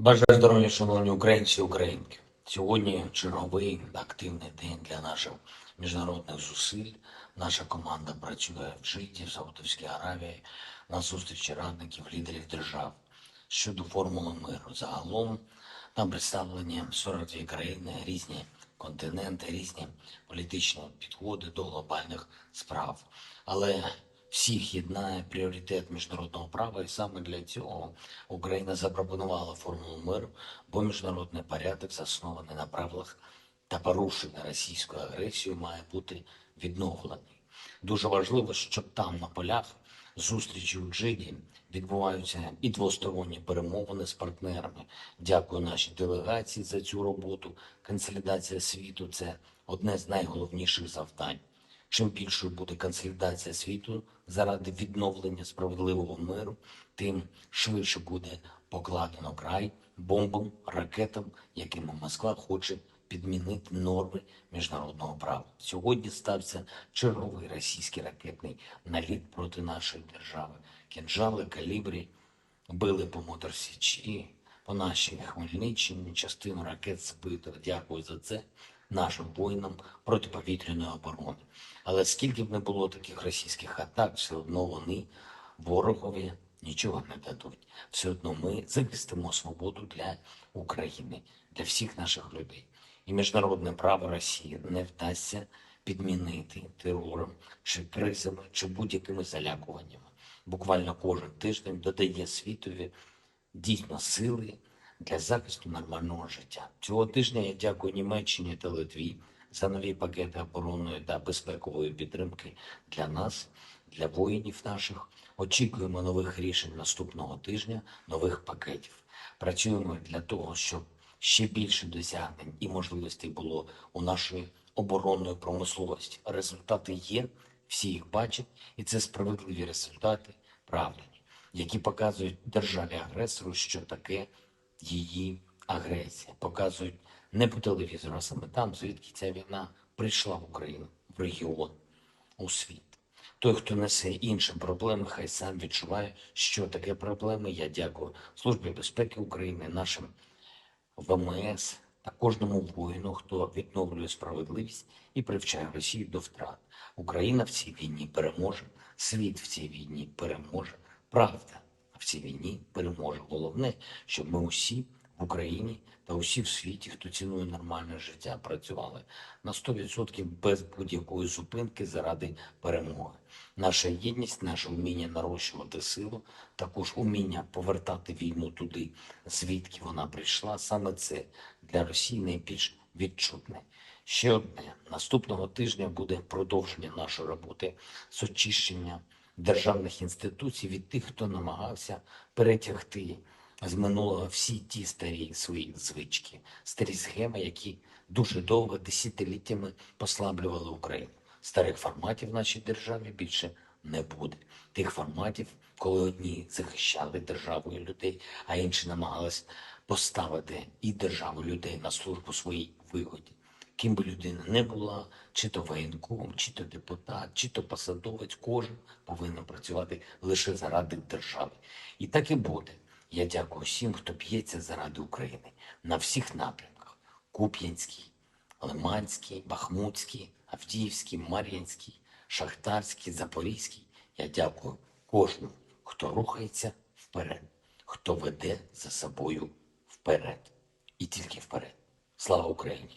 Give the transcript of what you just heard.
Бажаю здоров'я, шановні українці і українки. Сьогодні черговий активний день для наших міжнародних зусиль. Наша команда працює в Джиді, в Саудовській Аравії на зустрічі радників лідерів держав щодо формули миру. Загалом там представлені 42 країни, різні континенти, різні політичні підходи до глобальних справ. Але всіх єднає пріоритет міжнародного права, і саме для цього Україна запропонувала формулу миру, бо міжнародний порядок, заснований на правилах та порушення російською агресією, має бути відновлений. Дуже важливо, щоб там на полях зустрічі у Джиді відбуваються і двосторонні перемовини з партнерами. Дякую нашій делегації за цю роботу. Консолідація світу це одне з найголовніших завдань. Чим більшою буде консолідація світу заради відновлення справедливого миру, тим швидше буде покладено край бомбам, ракетам, якими Москва хоче підмінити норми міжнародного права. Сьогодні стався черговий російський ракетний наліт проти нашої держави. Кінжали, калібрі били по Моторсічі, по нашій Хмельниччині, частину ракет збито. Дякую за це нашим воїнам протиповітряної оборони. Але скільки б не було таких російських атак, все одно вони ворогові нічого не дадуть. Все одно ми захистимо свободу для України, для всіх наших людей. І міжнародне право Росії не вдасться підмінити терором чи кризами, чи будь-якими залякуваннями. Буквально кожен тиждень додає світові дійсно сили для захисту нормального життя. Цього тижня я дякую Німеччині та Литві за нові пакети оборонної та безпекової підтримки для нас, для воїнів наших. Очікуємо нових рішень наступного тижня, нових пакетів. Працюємо для того, щоб ще більше досягнень і можливостей було у нашої оборонної промисловості. Результати є, всі їх бачать, і це справедливі результати, правильні, які показують державі-агресору, що таке її агресія. Показують не по телевізору, а саме там, звідки ця війна прийшла в Україну, в регіон, у світ. Той, хто несе інші проблеми, хай сам відчуває, що таке проблеми. Я дякую Службі безпеки України, нашим ВМС та кожному воїну, хто відновлює справедливість і привчає Росію до втрат. Україна в цій війні переможе, світ в цій війні переможе, правда в цій війні переможе. Головне, щоб ми усі в Україні та усі в світі, хто цінує нормальне життя, працювали на 100% без будь-якої зупинки заради перемоги. Наша єдність, наше вміння нарощувати силу, також уміння повертати війну туди, звідки вона прийшла. Саме це для Росії найбільш відчутне. Ще одне наступного тижня буде продовження нашої роботи з очищення державних інституцій від тих, хто намагався перетягти з минулого всі ті старі свої звички, старі схеми, які дуже довго десятиліттями послаблювали Україну. Старих форматів в нашій державі більше не буде. Тих форматів, коли одні захищали державу і людей, а інші намагались поставити і державу людей на службу своїй вигоді. Ким би людина не була, чи то воєнком, чи то депутат, чи то посадовець, кожен повинен працювати лише заради держави. І так і буде. Я дякую всім, хто б'ється заради України на всіх напрямках: Куп'янський, Лиманський, Бахмутський, Авдіївський, Мар'їнський, Шахтарський, Запорізький. Я дякую кожному, хто рухається вперед, хто веде за собою вперед і тільки вперед. Слава Україні!